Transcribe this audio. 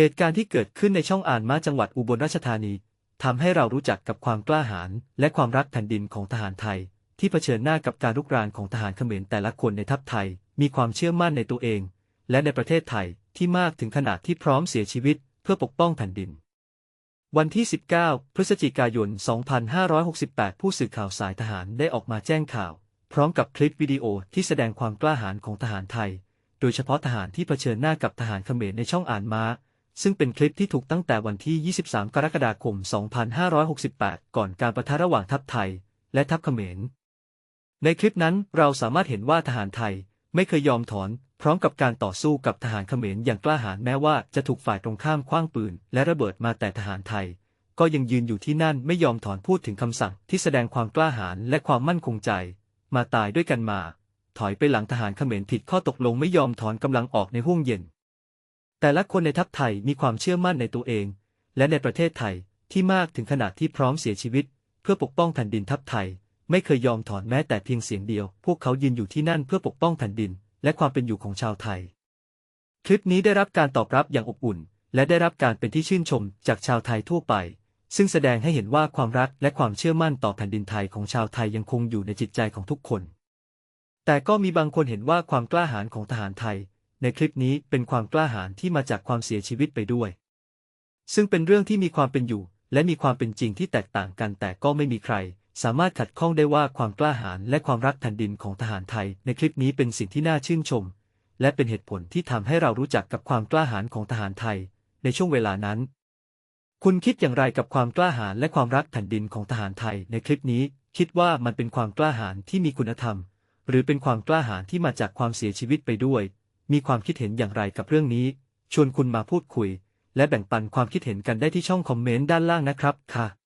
เหตุการณ์ที่เกิดขึ้นในช่องอ่านม้าจังหวัดอุบลราชธานีทำให้เรารู้จักกับความกล้าหาญและความรักแผ่นดินของทหารไทย ที่เผชิญหน้ากับการรุกรานของทหารเขมรแต่ละคนในทัพไทย มีความเชื่อมั่นในตัวเอง และในประเทศไทยที่มากถึงขนาดที่พร้อมเสียชีวิต เพื่อปกป้องแผ่นดิน วันที่ 19 พฤศจิกายน 2568 ผู้สื่อข่าวสายทหารได้ออกมาแจ้งข่าว พร้อมกับคลิปวิดีโอที่แสดงความกล้าหาญของทหารไทย โดยเฉพาะทหารที่เผชิญหน้ากับทหารเขมรในช่องอ่านม้า ซึ่งเป็นคลิปที่ถูกตั้งแต่วันที่ 23 กรกฎาคม 2568 ก่อนการประทะระหว่างทัพไทย และทัพเขมร ในคลิปนั้นเราสามารถเห็นว่าทหารไทยไม่เคยยอมถอนพร้อมกับการต่อสู้กับทหารเขมรอย่างกล้าหาญแม้ว่าจะถูกฝ่ายตรงข้ามคว้างปืน และระเบิดมาแต่ทหารไทย ก็ยังยืนอยู่ที่นั่นไม่ยอมถอนพูดถึงคำสั่งที่แสดงความกล้าหาญและความมั่นคงใจ มาตายด้วยกันมา ถอยไปหลังทหารเขมรผิดข้อตกลงไม่ยอมถอนกำลังออกในห้วงเย็น แต่ละคนในทัพไทยมีความเชื่อมั่นในตัวเอง และในประเทศไทยที่มากถึงขนาดที่พร้อมเสียชีวิต เพื่อปกป้องแผ่นดินทัพไทย ไม่เคยยอมถอนแม้แต่เพียงเสียงเดียว พวกเขายืนอยู่ที่นั่นเพื่อปกป้องแผ่นดิน และความเป็นอยู่ของชาวไทย คลิปนี้ได้รับการตอบรับอย่างอบอุ่น และได้รับการเป็นที่ชื่นชมจากชาวไทยทั่วไป ซึ่งแสดงให้เห็นว่าความรักและความเชื่อมั่นต่อแผ่นดินไทยของชาวไทยยังคงอยู่ในจิตใจของทุกคน แต่ก็มีบางคนเห็นว่าความกล้าหาญของทหารไทย ในคลิปนี้เป็นความกล้าหาญที่มาจากความเสียชีวิตไปด้วย ซึ่งเป็นเรื่องที่มีความเป็นอยู่ และมีความเป็นจริงที่แตกต่างกันแต่ก็ไม่มีใคร สามารถขัดข้องได้ว่าความกล้าหาญและความรักแผ่นดินของทหารไทย ในคลิปนี้เป็นสิ่งที่น่าชื่นชม และเป็นเหตุผลที่ทำให้เรารู้จักกับความกล้าหาญของทหารไทย ในช่วงเวลานั้น คุณคิดอย่างไรกับความกล้าหาญและความรักแผ่นดินของทหารไทย ในคลิปนี้ คิดว่ามันเป็นความกล้าหาญที่มีคุณธรรม หรือเป็นความกล้าหาญที่มาจากความเสียชีวิตไปด้วย มีความคิดเห็นอย่างไรกับเรื่องนี้ ชวนคุณมาพูดคุย และแบ่งปันความคิดเห็นกันได้ที่ช่องคอมเมนต์ด้านล่างนะครับค่ะ